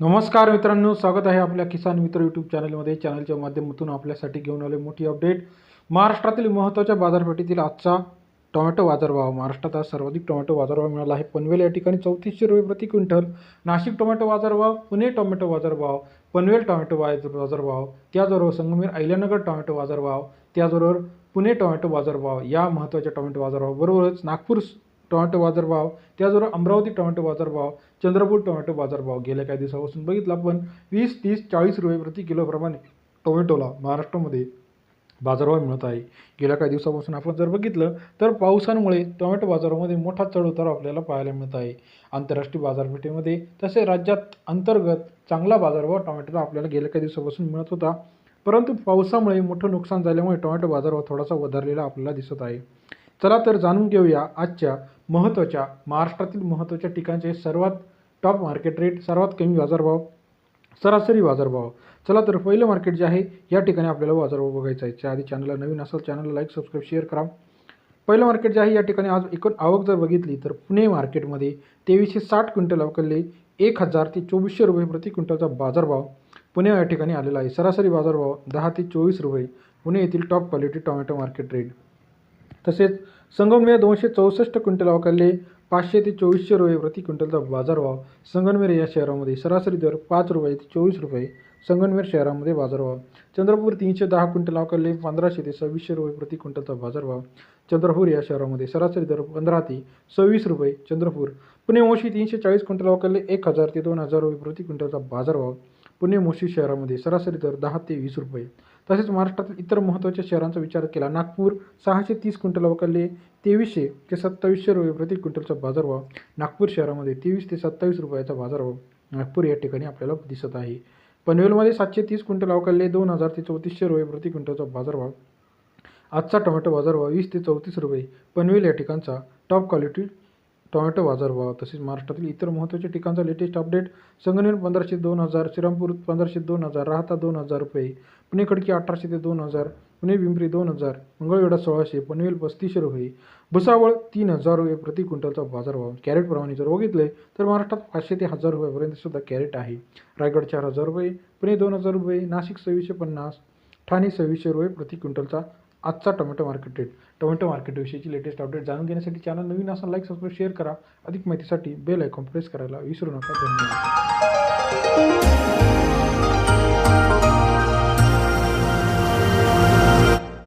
नमस्कार मित्रांनो स्वागत आहे आपल्या किसान मित्र यूट्यूब चॅनलमध्ये चॅनलच्या माध्यमातून आपल्यासाठी घेऊन आले मोठी अपडेट महाराष्ट्रातील महत्त्वाच्या बाजारपेठेतील आजचा टोमॅटो बाजारभाव. महाराष्ट्रात आज सर्वाधिक टोमॅटो बाजारभाव मिळाला आहे. पनवेल या ठिकाणी चौतीसशे रुपये प्रति क्विंटल. नाशिक टोमॅटो बाजारभाव पुणे टोमॅटो बाजारभाव पनवेल टोमॅटो बाजार बाजारभाव त्याचबरोबर संगमेर अहिल्यानगर टोमॅटो बाजारभाव त्याचबरोबर पुणे टोमॅटो बाजारभाव. या महत्त्वाच्या टोमॅटो बाजारभावाबरोबरच नागपूर टोमॅटो बाजारभाव त्याचबरोबर अमरावती टोमॅटो बाजारभाव चंद्रपूर टोमॅटो बाजारभाव गेल्या काही दिवसापासून बघितला पण वीस तीस चाळीस रुपये प्रति किलोप्रमाणे टोमॅटोला महाराष्ट्रामध्ये बाजारभाव मिळत आहे. गेल्या काही दिवसापासून आपण जर बघितलं तर पावसामुळे टोमॅटो बाजारामध्ये मोठा चढउतार आपल्याला पाहायला मिळत आहे. आंतरराष्ट्रीय बाजारपेठेमध्ये तसे राज्यात अंतर्गत चांगला बाजारभाव टोमॅटोला आपल्याला गेल्या काही दिवसापासून मिळत होता. परंतु पावसामुळे मोठं नुकसान झाल्यामुळे टोमॅटो बाजारभाव थोडासा वधारलेला आपल्याला दिसत आहे. चला तर जाणून घेऊया आजच्या महत्त्वाच्या महाराष्ट्रातील महत्त्वाच्या ठिकाणचे सर्वात टॉप मार्केट रेट सर्वात कमी बाजारभाव सरासरी बाजारभाव. चला तर पहिलं मार्केट जे आहे या ठिकाणी आपल्याला बाजारभाव बघायचा आहे. त्याआधी चॅनलला नवीन असेल चॅनलला लाईक सबस्क्राईब शेअर करा. पहिलं मार्केट जे आहे या ठिकाणी आज एकूण आवक जर बघितली तर पुणे मार्केटमध्ये तेवीसशे साठ क्विंटल अवकलले एक हजार ते चोवीसशे रुपये प्रति क्विंटलचा बाजारभाव पुणे या ठिकाणी आलेला आहे. सरासरी बाजारभाव दहा ते चोवीस रुपये. पुणे येथील top quality tomato market rate तसेच संगमनेर दोनशे चौसष्ट क्विंटल अवकालले पाचशे ते चोवीसशे रुपये प्रति क्विंटलचा बाजारभाव संगमनेर या शहरामध्ये सरासरी दर पाच रुपये ते चोवीस रुपये संगमनेर शहरामध्ये बाजारभाव चंद्रपूर तीनशे दहा क्विंटल अवकालले पंधराशे ते सव्वीसशे रुपये प्रति क्विंटलचा बाजारभाव चंद्रपूर या शहरामध्ये सरासरी दर पंधरा ते सव्वीस रुपये चंद्रपूर. पुणे मोशी तीनशे चाळीस क्विंटल अवकालले एक हजार ते दोन हजार रुपये प्रति क्विंटलचा बाजारभाव पुणे मोशी शहरामध्ये सरासरी दर दहा ते वीस रुपये. तसेच महाराष्ट्रातील इतर महत्त्वाच्या शहरांचा विचार केला नागपूर सहाशे तीस क्विंटल अवकालले तेवीसशे ते सत्तावीसशे रुपये प्रति क्विंटलचा बाजारभाव. नागपूर शहरामध्ये तेवीस ते सत्तावीस रुपयाचा बाजारभाव नागपूर या ठिकाणी आपल्याला दिसत आहे. पनवेलमध्ये सातशे तीस क्विंटल अवकलले दोन हजार ते चौतीसशे रुपये प्रति क्विंटलचा बाजारभाव. आजचा टोमॅटो बाजारभाव वीस ते चौतीस रुपये. पनवेल या ठिकाणचा टॉप क्वालिटी टोमॅटो बाजारभाव तसेच महाराष्ट्रातील इतर महत्त्वाच्या ठिकाणचा लेटेस्ट अपडेट संगमनेर पंधराशे दोन हजार श्रीरामपूर पंधराशे दोन हजार राहता दोन हजार रुपये पुणे खडकी अठराशे ते दोन हजार पुणे पिंपरी दोन हजार मंगळवेढा सोळाशे पनवेल पस्तीसशे रुपये भुसावळ तीन हजार रुपये प्रति क्विंटलचा बाजारभाव. कॅरेटप्रमाणे जर बघितले तर महाराष्ट्रात पाचशे ते हजार रुपयापर्यंत सुद्धा कॅरेट आहे. रायगड चार हजार रुपये पुणे दोन हजार रुपये नाशिक सव्वीसशे पन्नास ठाणे सव्वीसशे रुपये प्रति क्विंटलचा आजचा टोमॅटो मार्केट रेट. टोमॅटो मार्केटविषयीची लेटेस्ट अपडेट जाणून घेण्यासाठी चॅनल नवीन असा लाईक सबस्क्राईब शेअर करा. अधिक माहितीसाठी बेल आयकॉन प्रेस करायला विसरू नका. धन्यवाद.